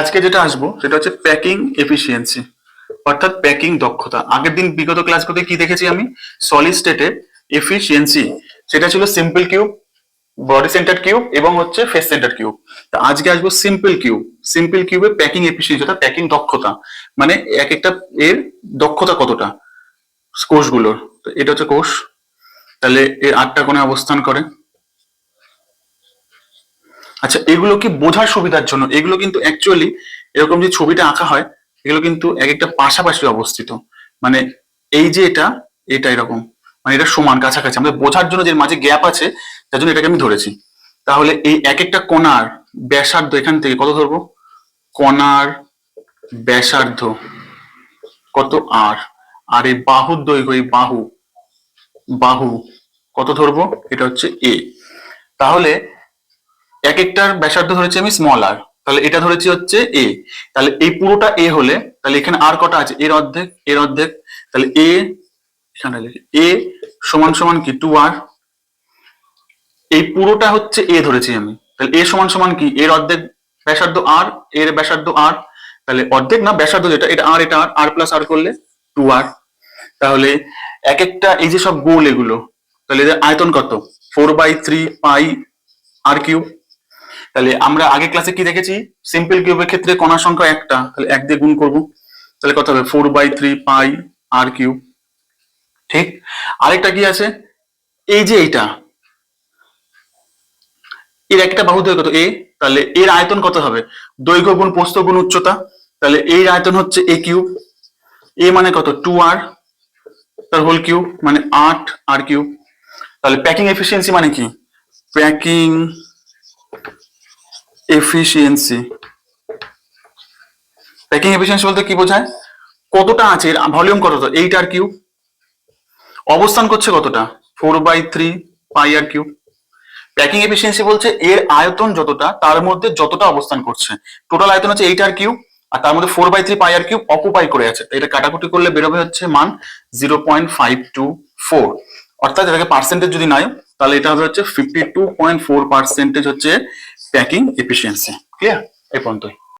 আজকে যেটা আসব, সেটা হচ্ছে প্যাকিং এফিসিয়েন্সি অর্থাৎ প্যাকিং দক্ষতা। আগের দিন বিগত ক্লাসগুলোতে কি দেখেছি আমি? সলিড স্টেটে এফিসিয়েন্সি সেটা ছিল simple cube body centre cube এবং হচ্ছে ফেস সেন্টার কিউব তা আজকে আসব সিম্পল কিউব সিম্পল কিউবে প্যাকিং এফিসিয়েন্সি অর্থাৎ প্যাকিং দক্ষতা। মানে এক একটা এর দক্ষতা কতটা? কোষগুলোর। তো এটা হচ্ছে কোষ। তাহলে এর আটটা কোণে অবস্থান করে। আচ্ছা এগুলো কি বোঝার সুবিধার জন্য? এগুলো কিন্তু অ্যাকচুয়ালি এরকম যে ছবিটা আঁকা হয়, এগুলো কিন্তু এক একটা পাশাপাশি অবস্থিত। মানে এই যে এটা এটা এরকম। মানে এটা সমান কাছাকাছি। আমাদের বোঝার জন্য যে মাঝে গ্যাপ আছে, তার জন্য এটাকে আমি ধরেছি। তাহলে এই এক একটা কণার ব্যাসার্ধ এখান থেকে কত ধরবো? কণার ব্যাসার্ধ কত আর আর এই বাহুর দৈর্ঘ্য, এই বাহু বাহু কত ধরবো? এটা হচ্ছে এ তাহলে এক একটার ব্যাসার্ধ ধরেছি আমি স্মল আর তাহলে এটা ধরেছি হচ্ছে এ তাহলে এই পুরোটা এ হলে, তাহলে এখানে আর কটা আছে? এর অর্ধেক এর অর্ধেক, তাহলে এ এখানে এ সমান সমান কি? টু আর এই পুরোটা হচ্ছে এ ধরেছি আমি, তাহলে এ সমান সমান কি? এর অর্ধেক ব্যাসার্ধ আর এর ব্যাসার্ধ আর তাহলে অর্ধেক না, ব্যাসার্ধ যেটা, এটা আর এটা আর আর প্লাস আর করলে টু আর তাহলে এক একটা, এই যে সব গোল এগুলো, তাহলে এদের আয়তন কত? Four by three pi r cube তাহলে আমরা আগে ক্লাসে কি দেখেছি? সিম্পল কিউবের ক্ষেত্রে কণার সংখ্যা একটা। তাহলে এক দিয়ে গুণ করব। তাহলে কত হবে? Four by three pi r cube ঠিক? আরেকটা কি আছে? এই যে এইটা। এর একটা বাহু দৈর্ঘ্য কত? এ তাহলে এর আয়তন কত হবে? দৈর্ঘ্য গুণ প্রস্থ গুণ উচ্চতা। তাহলে এর আয়তন হচ্ছে এ কিউব এ মানে কত? টু আর তার হোল কিউব মানে আট আর কিউব তাহলে প্যাকিং এফিসিয়েন্সি মানে কি? Packing efficiency. প্যাকিং এফিসিয়েন্সি বলতে কি বোঝায়? কতটা আছে? এর ভলিউম কত? এইট আর কিউব অবস্থান করছে কতটা? Four by three pi r cube packing efficiency বলছে এর আয়তন যতটা, তার মধ্যে যতটা অবস্থান করছে। টোটাল আয়তন হচ্ছে এইট আর কিউব আর তার মধ্যে four by three pi r cube occupy করে আছে। এটা কাটাকুটি করলে বেরোবে হচ্ছে মান zero point five two four অর্থাৎ এটাকে পার্সেন্টেজ যদি নাই তাহলে এটা হবে হচ্ছে fifty two point four percentage হচ্ছে প্যাকিং এফিসিয়েন্সি ক্লিয়ার এই পর্যন্তই।